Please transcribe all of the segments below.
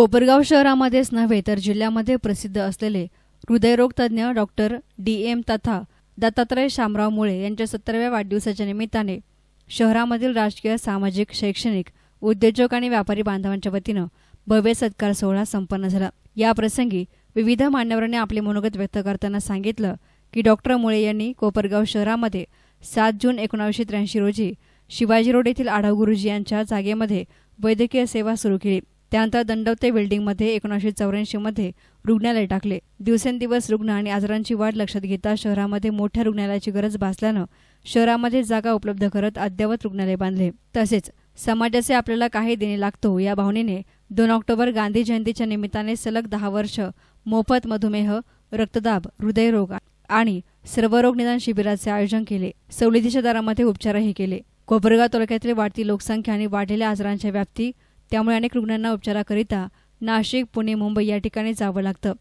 कोपरगाव शहरामध्येच नव्हे तर जिल्ह्यामध्ये प्रसिद्ध असलेले हृदयरोग तज्ज्ञ डॉक्टर डी. एम. तथा दत्तात्रय शामराव मुळे यांच्या सत्तराव्या वाढदिवसाच्या निमित्ताने शहरामधील राजकीय सामाजिक शैक्षणिक उद्योजक आणि व्यापारी बांधवांच्या वतीनं भव्य सत्कार सोहळा संपन्न झाला. या प्रसंगी विविध मान्यवरांनी आपले मनोगत व्यक्त करताना सांगितलं की डॉक्टर मुळे यांनी कोपरगाव शहरामध्ये सात जून एकोणावीसशे त्र्याऐंशी रोजी शिवाजी रोड येथील आढाव गुरुजी यांच्या जागेमध्ये वैद्यकीय सेवा सुरू केली. त्यानंतर दंडवते बिल्डिंगमध्ये एकोणीसशे चौऱ्याऐंशीमध्ये रुग्णालय टाकले. दिवसेंदिवस रुग्ण आणि आजारांची वाढ लक्षात घेता शहरामध्ये मोठ्या रुग्णालयाची गरज भासल्यानं शहरामध्ये जागा उपलब्ध करत अद्ययावत रुग्णालय बांधले. तसेच समाजाचे आपल्याला काही देणे लागतो या भावनेने दोन ऑक्टोबर गांधी जयंतीच्या निमित्ताने सलग दहा वर्ष मोफत मधुमेह रक्तदाब हृदयरोग आणि सर्वरोग निदान शिबिराचे आयोजन केले. सवलतीच्या दरामध्ये उपचारही केले. कोपरगाव तालुक्यातील वाढती लोकसंख्या आणि वाढलेल्या आजारांच्या व्याप्ती त्यामुळे अनेक रुग्णांना उपचाराकरिता नाशिक पुणे मुंबई या ठिकाणी जावं लागतं.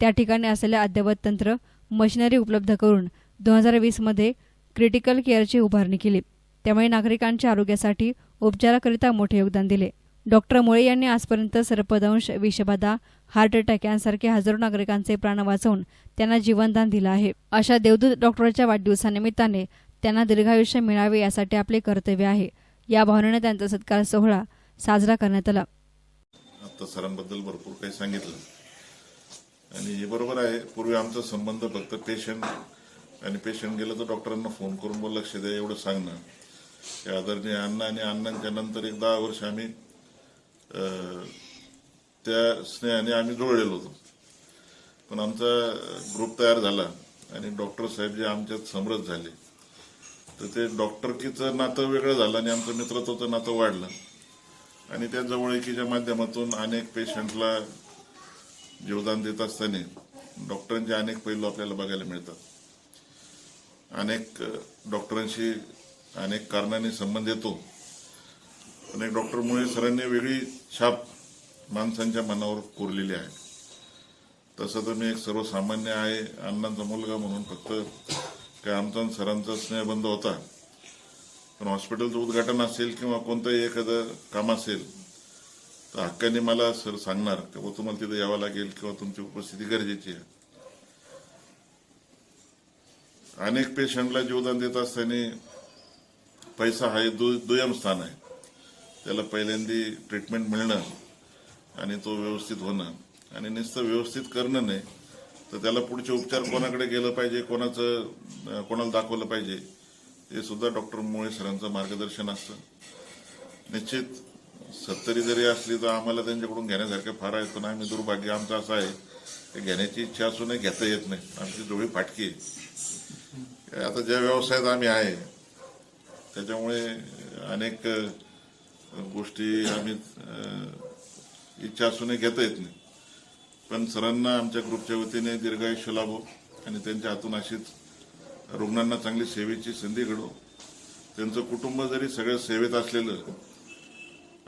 त्या ठिकाणी असलेल्या अद्ययावत तंत्र मशिनरी उपलब्ध करून दोन हजार वीसमध्ये क्रिटिकल केअरची उभारणी केली. त्यामुळे नागरिकांच्या आरोग्यासाठी उपचाराकरिता मोठे योगदान दिले. डॉक्टर मुळे यांनी आजपर्यंत सर्पदंश विषबाधा हार्ट अटॅक यांसारखे हजारो नागरिकांचे प्राण वाचवून त्यांना जीवनदान दिलं आहे. अशा देवदूत डॉक्टरच्या वाढदिवसानिमित्ताने त्यांना दीर्घायुष्य मिळावे यासाठी आपले कर्तव्य आहे. या भावनेने त्यांचा सत्कार सोहळा साजरा करण्यात आला. आता सरांबद्दल भरपूर काही सांगितलं. आणि हे बरोबर आहे. पूर्वी आमचा संबंध फक्त पेशंट आणि पेशंट गेलं तर डॉक्टरांना फोन करून बोल लक्ष द्या एवढं सांगणं. हे आदरणीय अण्णा आणि अण्णांच्या नंतर एक दहा वर्ष आम्ही त्या स्नेहाने आम्ही जुळलेलो होतो. पण आमचा ग्रुप तयार झाला आणि डॉक्टर साहेब जे आमच्यात समरस झाले तर ते डॉक्टरकीचं नातं वेगळं झालं आणि आमचं मित्रत्वाचं नातं वाढलं. आणि त्या जवळकीच्या माध्यमातून अनेक पेशंटला जीवदान देत असताना डॉक्टरांचे अनेक पैलू आपल्याला बघायला मिळतात. अनेक डॉक्टरांशी अनेक कारणाने संबंध येतो. अनेक डॉक्टरमुळे सरांनी वेगळी छाप माणसांच्या मनावर कोरलेली आहे. तसं तर मी एक सर्वसामान्य आहे अण्णांचा मुलगा म्हणून फक्त काय आमचा सरांचा स्नेहबंध होता. पण हॉस्पिटलचं उद्घाटन असेल किंवा कोणतंही एखादं काम असेल तर हक्काने मला सर सांगणार की तुम्हाला तिथे यावं लागेल किंवा तुमची उपस्थिती गरजेची आहे. अनेक पेशंटला जीवदान देत असताना पैसा हा एक दु दुय्यम स्थान आहे. त्याला पहिल्यांदी ट्रीटमेंट मिळणं आणि तो व्यवस्थित होणं आणि नुसतं व्यवस्थित करणं नाही तर त्याला पुढचे उपचार कोणाकडे गेलं पाहिजे कोणाचं कोणाला दाखवलं पाहिजे ते सुद्धा डॉक्टर मुळे सरांचं मार्गदर्शन असतं. निश्चित सत्तरी जरी असली तर आम्हाला त्यांच्याकडून घेण्यासारखं फार आहे पण आम्ही दुर्भाग्य आमचं असं आहे की घेण्याची इच्छा असूनही घेता येत नाही. आमची डोळी फाटकी आहे. आता ज्या व्यवसायात आम्ही आहे त्याच्यामुळे अनेक गोष्टी आम्ही इच्छा असूनही घेता येत नाही. पण सरांना आमच्या ग्रुपच्या वतीने दीर्घायुष्य लाभो आणि त्यांच्या हातून अशीच रुग्णांना चांगली सेवेची संधी घडो. त्यांचं कुटुंब जरी सगळं सेवेत असलेलं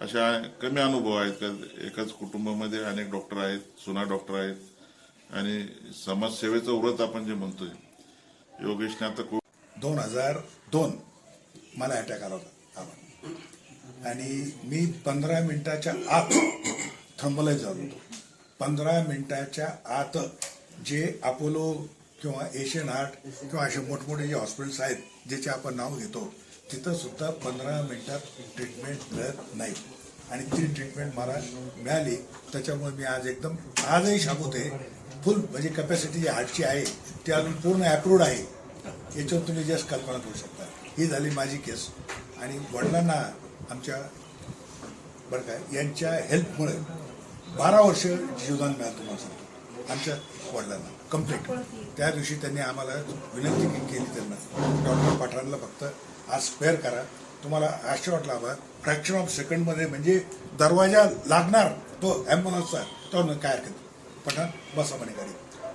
अशा कमी अनुभव आहेत का? एकाच कुटुंबामध्ये अनेक डॉक्टर आहेत सुना डॉक्टर आहेत आणि समाजसेवेचं व्रत आपण जे म्हणतोय योगेशने आता खूप दोन हजार दोन मला अटॅक आला होता. आला. आणि मी पंधरा मिनिटाच्या आत थंबलाय झालो होतो पंधरा मिनिटाच्या आत जे अपोलो किंवा एशियन हार्ट किंवा असे मोठमोठे जे हॉस्पिटल्स आहेत ज्याचे आपण नाव घेतो तिथं सुद्धा पंधरा मिनिटात ट्रीटमेंट मिळत नाही. आणि ती ट्रीटमेंट मला मिळाली त्याच्यामुळे मी आज एकदम आजही शाबूत आहे. फुल म्हणजे कॅपॅसिटी जी हार्टची आहे ती अजून पूर्ण अप्रूव्ड आहे. याच्यावर तुम्ही जस्ट कल्पना करू शकता. ही झाली माझी केस आणि वडिलांना आमच्या बरं काय यांच्या हेल्पमुळे बारा वर्ष जीवदान मिळालं तुम्हाला सांगतो. आमच्या वडिलांना कंप्लीट त्या दिवशी त्यांनी आम्हाला विनंती केली त्यांना. डॉक्टर पठाणला फक्त आज स्पेअर करा. तुम्हाला आश्चर्य वाटला हवा फ्रॅक्शन ऑफ सेकंडमध्ये म्हणजे दरवाजा लागणार तो ॲम्ब्युलन्सचा तो काय हरकत पठाण बसा म्हणे गाडी.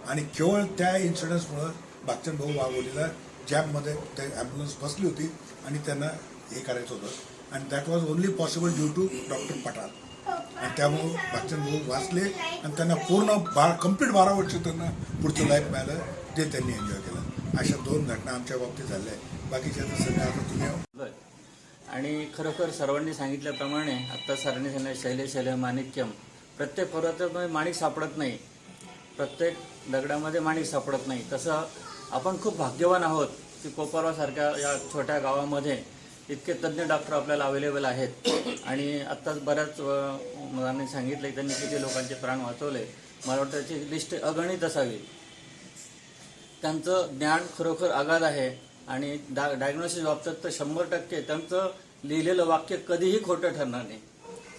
आणि केवळ त्या इन्सिडन्समुळं बागचंद भाऊ वाघोलीला जॅबमध्ये ते ॲम्ब्युलन्स बसली होती आणि त्यांना हे करायचं होतं. आणि that was only possible due to doctor Pathan आणि त्यामुळं भाऊ वाचले आणि त्यांना पूर्ण बारा कंप्लीट बारा वर्ष त्यांना पुढचं लाईफ मिळालं ते त्यांनी एन्जॉय केलं. अशा दोन घटना आमच्या बाबतीत झाल्या. आहेत बाकीच्या तर सगळ्या आता तुम्ही आणि खरोखर सर्वांनी सांगितल्याप्रमाणे आत्ता सरांनी सांगितलं शैले शैले माणिक्यम. प्रत्येक पर्वतामध्ये माणिक सापडत नाही. प्रत्येक दगडामध्ये माणिक सापडत नाही. तसं आपण खूप भाग्यवान आहोत की कोपरवासारख्या या छोट्या गावामध्ये इतके तज्ज्ञ डॉक्टर आपल्याला अवेलेबल आहेत. आणि आत्ताच बऱ्याच मुलांनी सांगितलं त्यांनी किती लोकांचे प्राण वाचवले. मला वाटतं त्याची लिस्ट अगणित असावी. त्यांचं ज्ञान खरोखर आघात आहे. आणि डा डायग्नोसिस बाबतीत तर शंभर टक्के त्यांचं लिहिलेलं वाक्य कधीही खोटं ठरणार नाही.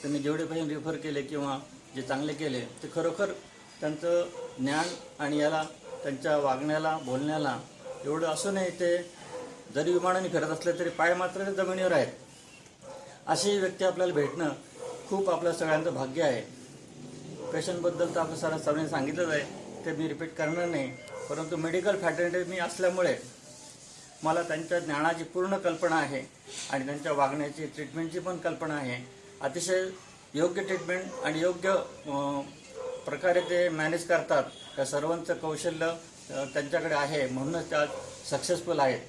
त्यांनी जेवढे पेशंट रिफर केले किंवा जे चांगले केले ते खरोखर त्यांचं ज्ञान आणि याला त्यांच्या वागण्याला बोलण्याला एवढं असूनही ते जरी विमानाने फिरत असले तरी पाय मात्र ते जमिनीवर आहेत. अशी व्यक्ती आपल्याला भेटणं खूप आपल्या सगळ्यांचं भाग्य आहे. पेशंटबद्दल तर आपलं सर सगळ्यांनी सांगितलंच आहे. ते मी रिपीट करणार नाही. परंतु मेडिकल फॅटर्निटी मी असल्यामुळे मला त्यांच्या ज्ञानाची पूर्ण कल्पना आहे आणि त्यांच्या वागण्याची ट्रीटमेंटची पण कल्पना आहे. अतिशय योग्य ट्रीटमेंट आणि योग्य प्रकारे ते मॅनेज करतात. त्या सर्वांचं कौशल्य त्यांच्याकडे आहे म्हणूनच त्या सक्सेसफुल आहेत.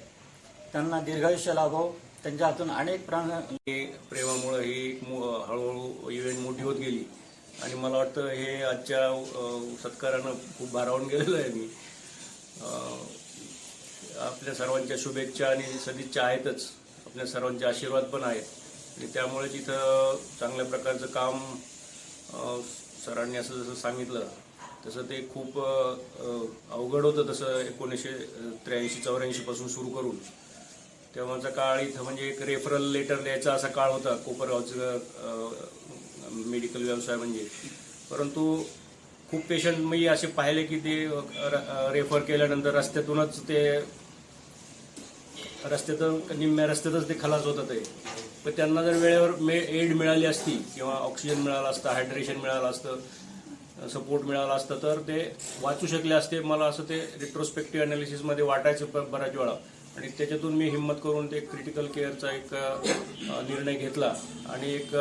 त्यांना दीर्घायुष्य लाभो त्यांच्या हातून अनेक प्राण ही प्रेमामुळं ही एक मो- हळूहळू इव्हेंट मोठी होत गेली. आणि मला वाटतं हे आजच्या सत्कारानं खूप भारावून गेलेलं आहे मी. आपल्या सर्वांच्या शुभेच्छा आणि सदिच्छा आहेतच. आपल्या सर्वांचे आशीर्वाद पण आहेत. आणि त्यामुळे तिथं चांगल्या प्रकारचं काम सरांनी असं जसं सांगितलं तसं ते खूप अवघड होतं तसं एकोणीसशे त्र्याऐंशी चौऱ्याऐंशीपासून सुरू करून. तेव्हाचा काळ इथं म्हणजे एक रेफरल लेटर द्यायचा असा काळ होता कोपरगावचं मेडिकल व्यवसाय म्हणजे. परंतु खूप पेशंट मी असे पाहिले की ते रेफर केल्यानंतर रस्त्यातूनच ते रस्त्यातून निम्म्या रस्त्यातच ते खलास होतं ते पण त्यांना जर वेळेवर मे एड मिळाली असती किंवा ऑक्सिजन मिळालं असतं हायड्रेशन मिळालं असतं सपोर्ट मिळाला असतं तर ते वाचू शकले असते. मला असं ते रिट्रोस्पेक्टिव्ह अनालिसिसमध्ये वाटायचं बऱ्याच वेळा. आणि त्याच्यातून मी हिंमत करून ते क्रिटिकल केअरचा एक निर्णय घेतला. आणि एक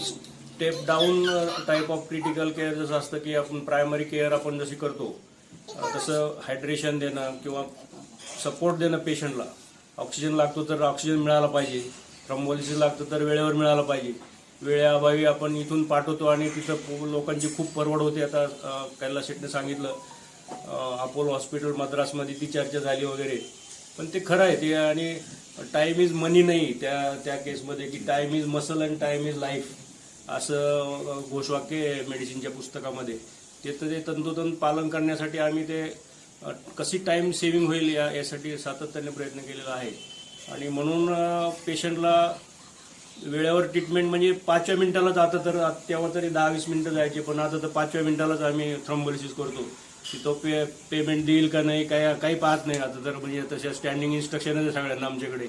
step down type of critical care जसं असतं की आपण प्रायमरी केअर आपण जशी करतो तसं हायड्रेशन देणं किंवा सपोर्ट देणं पेशंटला ऑक्सिजन लागतो तर ऑक्सिजन मिळाला पाहिजे. थ्रम्बोलिसिस लागतं तर वेळेवर मिळाला पाहिजे. वेळेअभावी आपण इथून पाठवतो आणि तिथं लोकांची खूप परवड होते. आता कैलास शेटने सांगितलं अपोलो हॉस्पिटल मद्रासमध्ये ती चर्चा झाली वगैरे. पण ते खरं आहे ते आणि टाईम इज मनी नाही त्या त्या केसमध्ये की time is muscle and time is life असं घोषवाक्य आहे मेडिसिनच्या पुस्तकामध्ये. ते तर ते तंतोतंत पालन करण्यासाठी आम्ही ते कशी टाईम सेव्हिंग होईल या यासाठी सातत्याने प्रयत्न केलेला आहे. आणि म्हणून पेशंटला वेळेवर ट्रीटमेंट म्हणजे पाचव्या मिनिटालाच जातं तर तेव्हा तरी दहा वीस मिनिटं जायचे पण आता तर पाचव्या मिनिटालाच आम्ही थ्रॉम्बोलिसिस करतो. की तो पे पेमेंट देईल का नाही काय काही पाहत नाही. आता तर म्हणजे तशा स्टँडिंग इन्स्ट्रक्शन आहे सगळ्यांना आमच्याकडे.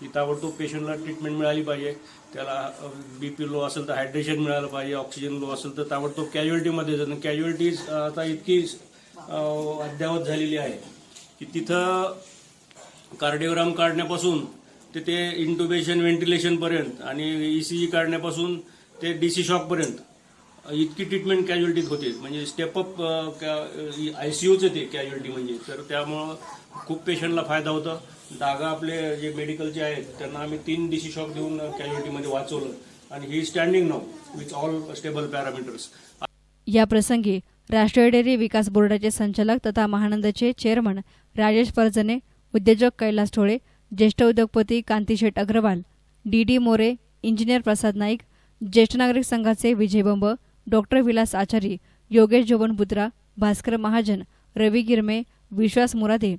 की ताबडतोब पेशंटला ट्रीटमेंट मिळाली पाहिजे. त्याला बी पी लो असेल तर हायड्रेशन मिळालं पाहिजे. ऑक्सिजन लो असेल तर ताबडतोब कॅज्युअल्टीमध्ये जाणं कॅज्युअल्टीज आता इतकी अं, अद्ययावत झालेली आहे. की तिथं कार्डिओग्राम काढण्यापासून ते ते इंटुबेशन व्हेंटिलेशनपर्यंत आणि ई सी जी काढण्यापासून ते डी सी शॉकपर्यंत इतकी ट्रीटमेंट कॅज्युअल्टीत होते. म्हणजे स्टेपअप आय सी यूचं ते कॅज्युअल्टी म्हणजे. तर त्यामुळं खूप पेशंटला फायदा होता. डागा आपले जे मेडिकलचे आहेत त्यांना आम्ही तीन डी शॉक देऊन कॅज्युअल्टीमध्ये वाचवलं. आणि ही standing now with all stable parameters या प्रसंगी राष्ट्रीय डेअरी विकास बोर्डाचे संचालक तथा महानंदचे चेअरमन राजेश परजने उद्योजक कैलास ठोळे ज्येष्ठ उद्योगपती Kantisheth Agarwal D D More engineer Prasad Naik ज्येष्ठ नागरिक संघाचे Vijay Bamb doctor Vilas Achari Yogesh Jobanputra Bhaskar Mahajan Ravi Girme Vishwas Murade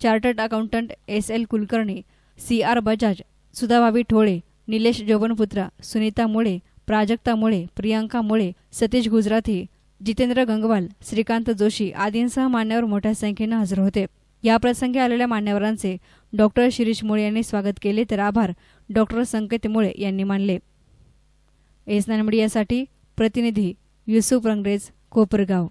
chartered accountant S L Kulkarni C R Bajaj Sudhabhavi Thole Nilesh Jobanputra Sunita Mule Prajakta Mule Priyanka मुळे सतीश गुजराती जितेंद्र गंगवाल श्रीकांत जोशी आदींसह मान्यवर मोठ्या संख्येनं हजर होते. याप्रसंगी आलेल्या मान्यवरांचे डॉक्टर शिरीष मुळे यांनी स्वागत केले तर आभार. डॉक्टर संकेत मुळे यांनी मानले. एस नाईन मीडियासाठी प्रतिनिधी युसुफ रंगरेज कोपरगाव.